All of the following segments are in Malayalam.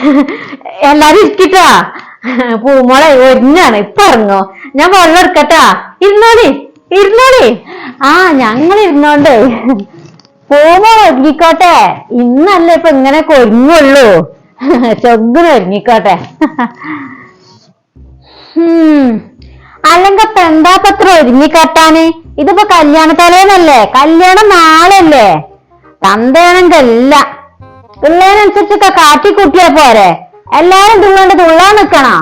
എല്ലാരും ഇരിക്കട്ടാ. പൂമോളെ ഒരുങ്ങാണ് ഇപ്പൊ ഇറങ്ങോ? ഞാൻ വെള്ളം എടുക്കട്ടാ. ഇരുന്നോളി ഇരുന്നോളി. ആ ഞങ്ങൾ ഇരുന്നോണ്ട്. പൂമോൾ ഒരുങ്ങിക്കോട്ടെ. ഇന്നല്ല ഇപ്പൊ ഇങ്ങനെ ഒരുങ്ങുള്ളൂ ചൊഗ്ഗിന് ഒരുങ്ങിക്കോട്ടെ. അല്ലെങ്കിൽ ഇപ്പൊ എന്താ പത്ര ഒരുങ്ങിക്കട്ടാന്? ഇതിപ്പോ കല്യാണ തലേന്നല്ലേ? കല്യാണം നാളല്ലേ തന്തയാണെങ്കല്ല പിള്ളേരനുസരിച്ചൊക്കെ കാട്ടിക്കൂട്ടിയാ പോരെ? എല്ലാരും തുള്ളണ്ട് തുള്ളാൻ നിക്കണോ?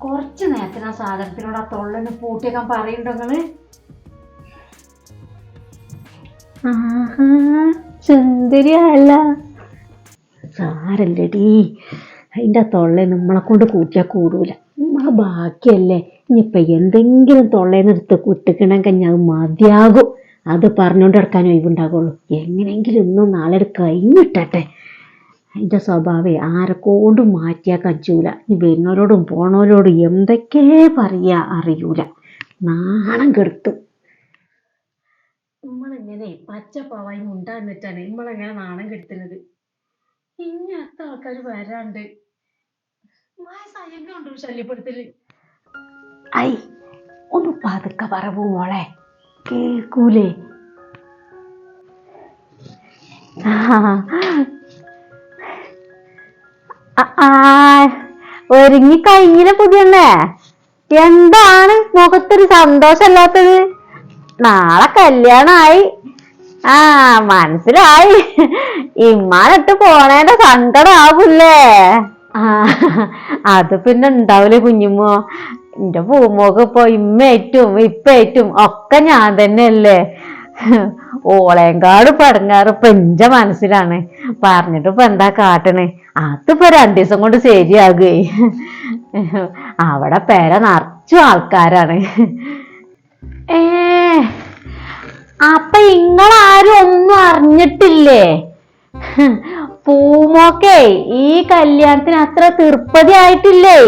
കുറച്ച് നേരത്തിന് ആ സാധനത്തിനോട് ആ തൊള്ളന് പൂട്ടിയേക്കാൻ പറയുന്നുണ്ടോ നിങ്ങൾ? സുന്ദരിയല്ല സാരല്ലടി. അതിന്റെ തൊള്ള നമ്മളെ കൊണ്ട് കൂട്ടിയാൽ കൂടൂല. നമ്മളെ ബാക്കിയല്ലേ. ഇനിയിപ്പൊ എന്തെങ്കിലും തൊള്ളേന്ന് എടുത്ത് കുട്ടിക്കണമെങ്കിൽ ഞാൻ മതിയാകും. അത് പറഞ്ഞുകൊണ്ട് കിടക്കാൻ ഒഴിവുണ്ടാകുള്ളൂ എങ്ങനെയെങ്കിലും ഇന്നും നാളെ കഴിഞ്ഞിട്ടെ അതിന്റെ സ്വഭാവേ ആരെക്കൊണ്ടും മാറ്റിയാൽ കച്ചൂല ഇനി വരുന്നവരോടും പോണവരോടും എന്തൊക്കെ പറയാ അറിയൂല. നാണം കെടുത്തും. നമ്മളിങ്ങനെ പച്ചപ്പാവായി മുണ്ടാന്നിട്ടാണ് നമ്മളെങ്ങനെ നാണം കെടുത്തുന്നത്? ഇനി അടുത്ത ആൾക്കാർ വരാണ്ട്. വയസ്സായുണ്ടോ ശല്യപ്പെടുത്തൽ ഐ ഒന്ന് പതുക്കെ പറവൂ മോളെ. കേൾക്കൂലേ? ഒരുങ്ങി കഴിഞ്ഞില്ല പുതിയണ്ണേ? എന്താണ് മുഖത്തൊരു സന്തോഷമല്ലാത്തത്? നാളെ കല്യാണായി ആ മനസ്സിലായി. ഇമ്മാനിട്ട് പോണേന്റെ സങ്കടം ആകൂല്ലേ ആ അത് പിന്നെ ഉണ്ടാവൂലെ കുഞ്ഞുമോ എന്റെ പൂമോക്ക് ഇപ്പൊ ഇമ്മേറ്റും ഇപ്പേറ്റും ഒക്കെ ഞാൻ തന്നെയല്ലേ? ഓളേങ്കാട് പടങ്ങാറ് ഇപ്പൊ എന്റെ മനസ്സിലാണ്. പറഞ്ഞിട്ട് ഇപ്പൊ എന്താ കാട്ടണേ? അതിപ്പോ രണ്ടു ദിവസം കൊണ്ട് ശരിയാകേ അവിടെ പേര നിറച്ചു ആൾക്കാരാണ്. ഏ അപ്പൊ ഇങ്ങളാരും ഒന്നും അറിഞ്ഞിട്ടില്ലേ? പൂമോക്കേ ഈ കല്യാണത്തിന് അത്ര തീർപ്പതി ആയിട്ടില്ലേ?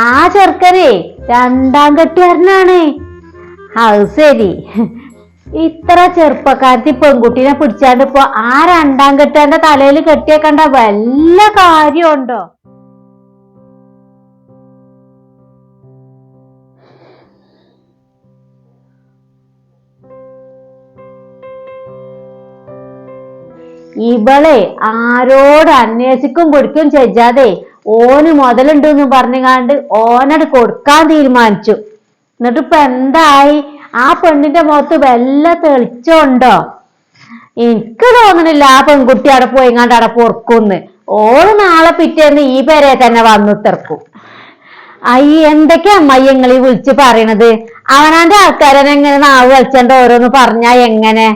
ആ ചെറുക്കനെ രണ്ടാം കെട്ടുകാരനാണ്. അത് ശരി. ഇത്ര ചെറുപ്പക്കാരത്തി പെൺകുട്ടീനെ പിടിച്ചാണ്ട് ഇപ്പൊ ആ രണ്ടാം കെട്ടുകാരന്റെ തലയിൽ കെട്ടിയേക്കണ്ട വല്ല കാര്യമുണ്ടോ? ഇവളെ ആരോട് അന്വേഷിക്കും പിടിക്കും ചെയ്യാതെ ഓന് മുതലുണ്ടെന്ന് പറഞ്ഞുകാണ്ട് ഓനട് കൊടുക്കാൻ തീരുമാനിച്ചു. എന്നിട്ട് ഇപ്പൊ എന്തായി? ആ പെണ്ണിന്റെ മുഖത്ത് വല്ല തെളിച്ചുണ്ടോ എനിക്ക് തോന്നണില്ല ആ പെൺകുട്ടി അവിടെ പോയി കണ്ട് അവിടെ പൊറക്കുന്ന്. ഓൾ നാളെ പിറ്റേന്ന് ഈ പേരെ തന്നെ വന്നു തെർക്കും അയ്യ എന്തൊക്കെയാ അമ്മയ്യങ്ങളി വിളിച്ച് പറയണത്? അവനാന്റെ ആൾക്കാരനെ എങ്ങനെ നാവ് കളിച്ചണ്ട ഓരോന്ന് പറഞ്ഞാ എങ്ങനെ?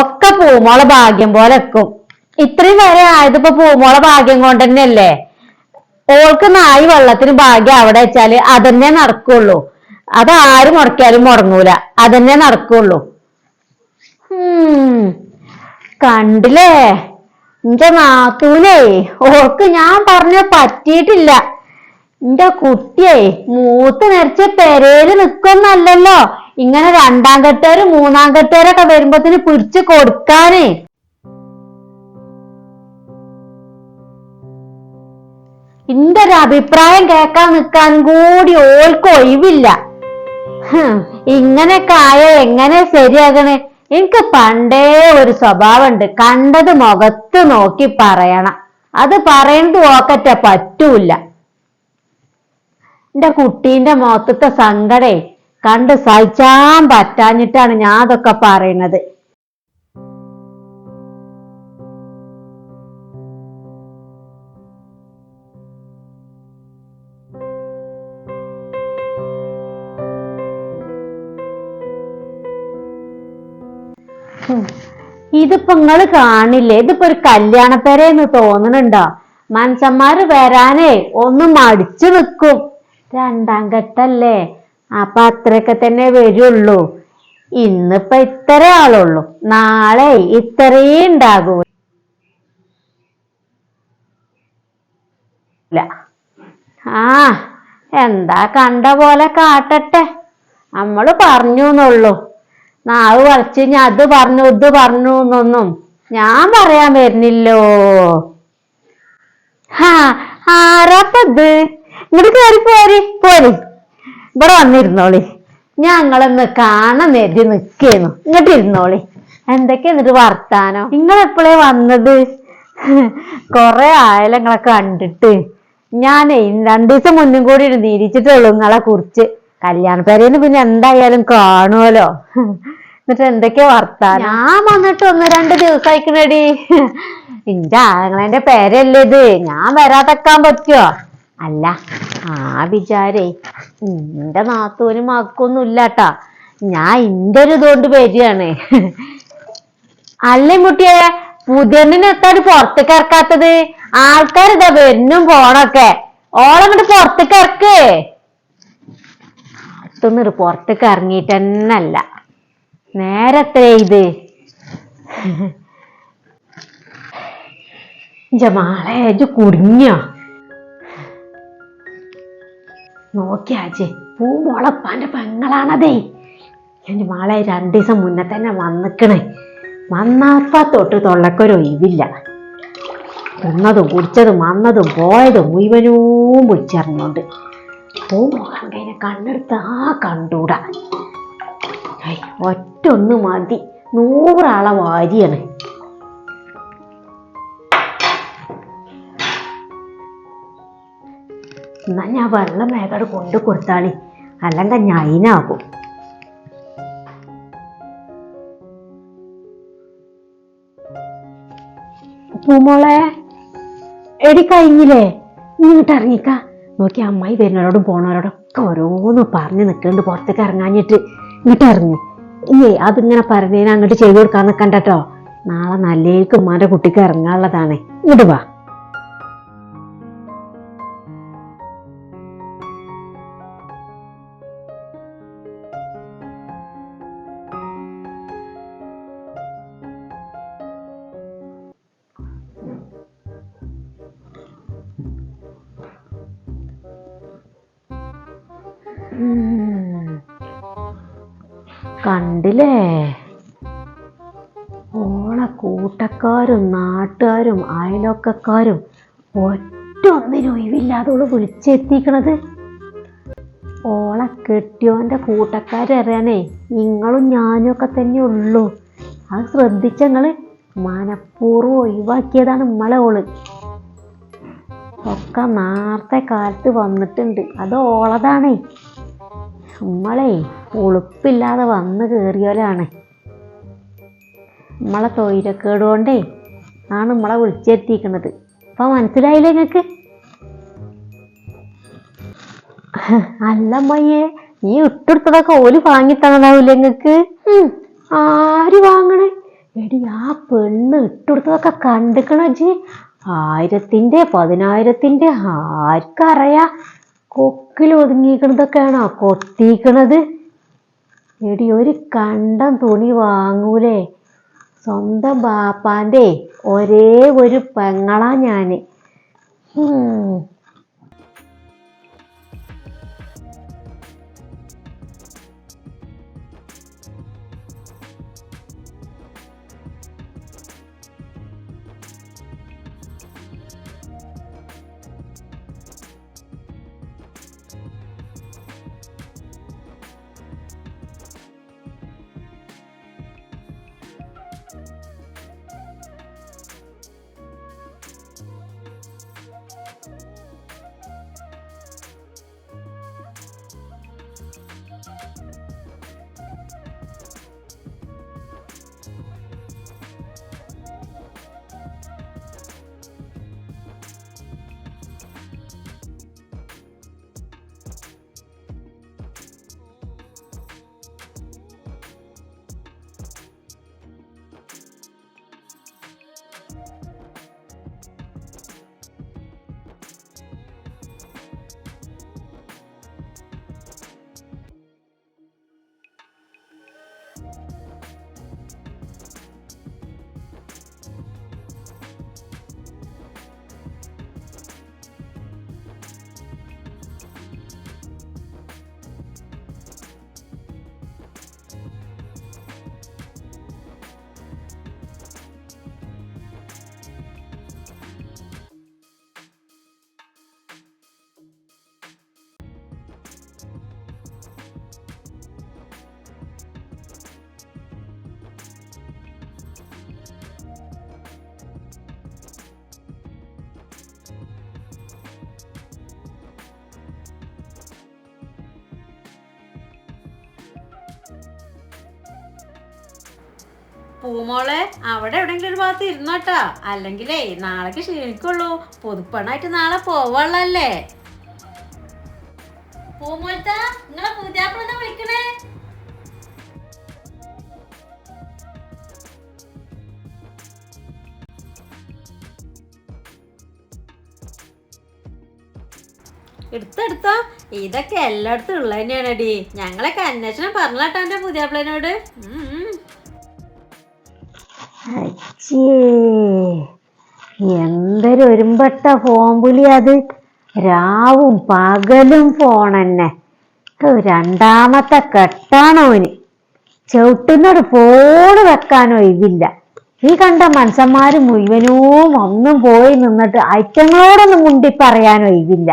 ഒക്കെ പൂമോളെ ഭാഗ്യം പോലെ വെക്കും ഇത്രയും വരെ ആയതിപ്പോ പൂമോളെ ഭാഗ്യം കൊണ്ട് തന്നെയല്ലേ ഓൾക്ക് നായി വെള്ളത്തിന് ഭാഗ്യം അവിടെ വെച്ചാൽ അതന്നെ നടക്കുള്ളൂ. അത് ആര് മുടക്കിയാലും മുടങ്ങൂല അതന്നെ നടക്കുള്ളൂ. കണ്ടില്ലേ? എന്റെ നാത്തൂനേ ഓൾക്ക് ഞാൻ പറഞ്ഞ പറ്റിയിട്ടില്ല. എന്റെ കുട്ടിയെ മൂത്ത് നിറച്ച പെരേൽ നിക്കൊന്നല്ലല്ലോ. ഇങ്ങനെ രണ്ടാം കെട്ടുകാരും മൂന്നാം കെട്ടുകാരൊക്കെ വരുമ്പോത്തിന് പിടിച്ചു കൊടുക്കാനേ. എന്റെ ഒരു അഭിപ്രായം കേൾക്കാൻ നിൽക്കാൻ കൂടി ഓൾക്ക് ഒഴിവില്ല. ഇങ്ങനെയൊക്കെ ആയ എങ്ങനെ ശരിയാകണേ? എനിക്ക് പണ്ടേ ഒരു സ്വഭാവമുണ്ട്. കണ്ടത് മുഖത്ത് നോക്കി പറയണം. അത് പറയുന്നത് ഓക്കറ്റ പറ്റൂല. എന്റെ കുട്ടീന്റെ മുഖത്തത്തെ സങ്കടേ കണ്ട് സഹിച്ചാൻ പറ്റാഞ്ഞിട്ടാണ് ഞാൻ അതൊക്കെ പറയണത് ഇതിപ്പോ നിങ്ങൾ കാണില്ലേ? ഇതിപ്പോ ഒരു കല്യാണപ്പേരെന്ന് തോന്നണുണ്ടോ? മനസ്സന്മാര് വരാനേ ഒന്ന് മടിച്ചു നിൽക്കും രണ്ടാം ഘട്ടല്ലേ? അപ്പൊ അത്രയൊക്കെ തന്നെ വരുള്ളൂ. ഇന്നിപ്പൊ ഇത്ര ആളുള്ളൂ. നാളെ ഇത്രയും ഉണ്ടാകൂ ആ എന്താ കണ്ട പോലെ കാട്ടട്ടെ? നമ്മൾ പറഞ്ഞു എന്നുള്ളൂ നാവ് വളച്ച് ഞാൻ അത് പറഞ്ഞു ഇത് പറഞ്ഞു എന്നൊന്നും ഞാൻ പറയാൻ വരുന്നില്ലോ. ഹാ ആരാപ്പത്? ഇങ്ങോട്ട് കയറി പോരി പോരി. ഇവിടെ വന്നിരുന്നോളി. ഞങ്ങളൊന്ന് കാണാൻ നേരി നിക്കേന്നു ഇങ്ങോട്ട് ഇരുന്നോളി എന്തൊക്കെ എന്നിട്ട് വർത്താനോ? നിങ്ങൾ എപ്പോഴേ വന്നത്? കൊറേ ആയാലും നിങ്ങളെ കണ്ടിട്ട്. ഞാനേ രണ്ടു ദിവസം മുന്നും കൂടി നിരീച്ചിട്ടുള്ളൂ നിങ്ങളെ കുറിച്ച്. കല്യാണ പേരേന്ന് പിന്നെ എന്തായാലും കാണുമല്ലോ എന്നിട്ട് എന്തൊക്കെയാ വർത്താനം? ഞാൻ വന്നിട്ട് ഒന്ന് രണ്ട് ദിവസമായിക്കണടി എന്റെ ആങ്ങളെന്റെ പേരല്ലേ ഇത്. ഞാൻ വരാതെക്കാൻ പറ്റുമോ അല്ല ആ വിചാരേ. എന്റെ നാത്തൂനും മക്കൊന്നും ഇല്ലാട്ടാ. ഞാൻ ഇന്റെ ഒരു ഇതുകൊണ്ട് വരികയാണ്. അല്ലേ മുട്ടിയെ പുതിയണ്ണിനെ എത്താണ് പുറത്തേക്ക് ഇറക്കാത്തത്? ആൾക്കാരിതാ വരുന്നും പോണൊക്കെ. ഓളങ്ങോട്ട് പുറത്തേക്ക് ഇറക്കേ. അടുത്തൊന്നും പുറത്തേക്ക് അല്ല നേരത്തെ ഇത്. ജമാളെ കുടുങ്ങിയ? കുടുങ്ങിയോ നോക്കിയാച്ചേ പൂമോളപ്പാന്റെ പെങ്ങളാണതേ. എന്റെ മാളെ രണ്ടു ദിവസം മുന്നേ തന്നെ വന്നിക്കണേ. വന്നാപ്പ തൊട്ട് തൊള്ളക്കൊരു ഒഴിവില്ല. തിന്നതും കുടിച്ചതും വന്നതും പോയതും മുഴുവനും പൊളിച്ചറിഞ്ഞോണ്ട് പൂമോളം കൈനെ കണ്ണെടുത്ത് ആ കണ്ടൂടാ. ഒറ്റൊന്ന് മതി. നൂറാളെ വാരിയാണ്. എന്നാ ഞാൻ വെള്ളം വേഗം കൊണ്ടു കൊടുത്താളി. അല്ലെങ്കിൽ ഞൈനാകും പൂമോളെ എടി കഴിഞ്ഞില്ലേ? ഇങ്ങോട്ട് ഇറങ്ങിക്ക. നോക്കി അമ്മായി വരുന്നവരോടും പോണവരോടൊക്കെ ഓരോന്ന് പറഞ്ഞു നിൽക്കുന്നുണ്ട് പുറത്തേക്ക് ഇറങ്ങാഞ്ഞിട്ട്. ഇങ്ങോട്ട് ഇറങ്ങി. ഇല്ലേ അതിങ്ങനെ പറഞ്ഞതിന് അങ്ങോട്ട് ചെയ്തു കൊടുക്കാൻ നിൽക്കണ്ടട്ടോ നാളെ നല്ലേക്ക് ഉമ്മാന്റെ കുട്ടിക്ക് ഇറങ്ങാനുള്ളതാണ്. ഇങ്ങോട്ട് വാ. കണ്ടില്ലേ? ഓളെ കൂട്ടക്കാരും നാട്ടുകാരും അയലൊക്കക്കാരും ഒറ്റ ഒന്നിനും ഒഴിവില്ലാതെ ഓൾ വിളിച്ചെത്തിക്കണത്. ഓളെ കെട്ടിയോന്റെ കൂട്ടക്കാരറിയാനേ നിങ്ങളും ഞാനും ഒക്കെ തന്നെ ഉള്ളൂ. അത് ശ്രദ്ധിച്ചങ്ങൾ മനഃപൂർവം ഒഴിവാക്കിയതാണ് നമ്മളെ ഓൾ. ഒക്കെ നേരത്തെ കാലത്ത് വന്നിട്ടുണ്ട്. അത് ഓളതാണേ. നമ്മളെ ഉളുപ്പില്ലാതെ വന്ന് കയറിയോലാണ് നമ്മളെ തൊയിരക്കേട് കൊണ്ടേ ആണ് നമ്മളെ വിളിച്ചെത്തിക്കണത്. അപ്പൊ മനസ്സിലായില്ലേ നിങ്ങക്ക് അല്ല അമ്മയ്യേ ഈ ഇട്ടെടുത്തതൊക്കെ ഓൽ വാങ്ങി നിങ്ങൾക്ക് ആര് വാങ്ങണേ? എടി ആ പെണ്ണ് ഇട്ടെടുത്തതൊക്കെ കണ്ടിക്കണോ ജി ആയിരത്തിന്റെ പതിനായിരത്തിന്റെ ആർക്കറിയാ? കൊക്കിൽ ഒതുങ്ങിക്കണതൊക്കെയാണോ കൊത്തിക്കണത് എടി ഒരു കണ്ടം തുണി വാങ്ങൂലേ. സ്വന്തം ബാപ്പാന്റെ ഒരേ ഒരു പെങ്ങളാ ഞാൻ. പൂമോളെ അവിടെ എവിടെങ്കിലും ഒരു ഭാഗത്ത് ഇരുന്നോട്ടാ അല്ലെങ്കിലേ നാളേക്ക് ക്ഷീണിക്കുള്ളൂ. പുതുപ്പണായിട്ട് നാളെ പോവാളല്ലേ എടുത്തെടുത്തോ ഇതൊക്കെ എല്ലായിടത്തും ഉള്ളതന്നെയാണ് ഡി ഞങ്ങളൊക്കെ അന്വേഷണം പറഞ്ഞാട്ടോ എന്റെ പ്ലേനോട് ഉം. എന്തൊരു ഒരുമ്പെട്ട വിളി അത്. രാവും പകലും ഫോണെന്നെ രണ്ടാമത്തെ കെട്ടാണോന് ചവിട്ടുന്നോട് ഫോണ് വെക്കാനോ ഒഴിവില്ല. ഈ കണ്ട മനുഷ്യന്മാര് മുഴുവനും ഒന്നും പോയി നിന്നിട്ട് ഐറ്റങ്ങളോടൊന്നും മുണ്ടി പറയാനോ ഒഴിവില്ല.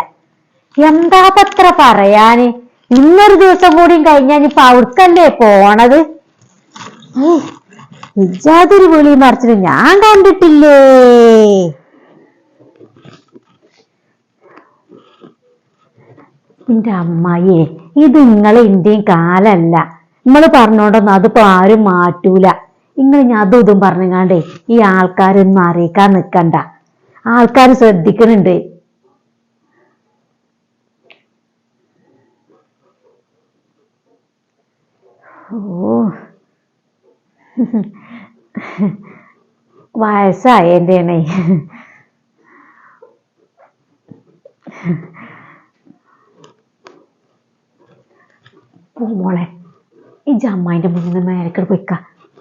എന്താ പത്ര പറയാന്? ഇന്നൊരു ദിവസം കൂടിയും കഴിഞ്ഞാൽ ഇപ്പൊ അവർക്കല്ലേ പോണത്? ഇജാതിരി വിളി മറിച്ചിട്ട് ഞാൻ കണ്ടിട്ടില്ലേ? എന്റെ അമ്മായിയെ ഇത് നിങ്ങളെ ഇന്ത്യയും കാലല്ല. നിങ്ങൾ പറഞ്ഞോണ്ടൊന്നും അതിപ്പോ ആരും മാറ്റൂല. നിങ്ങൾ ഞാൻ അതും ഇതും പറഞ്ഞങ്ങാണ്ടേ ഈ ആൾക്കാരൊന്നും അറിയിക്കാൻ നിൽക്കണ്ട ആൾക്കാർ ശ്രദ്ധിക്കുന്നുണ്ട് ഓ. വയസ്സായതിന്റെയാണേ മോളെ ഈ ജമ്മായിന്റെ മുന്നിൽ നിന്ന് മേലക്കട് പോയിക്ക.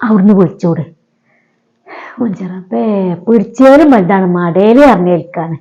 അവിടുന്ന് വിളിച്ചോട്. കൊഞ്ചറപ്പേ പിടിച്ചേലും വലുതാണ് മടേൽ അറിഞ്ഞേൽക്കാണ്.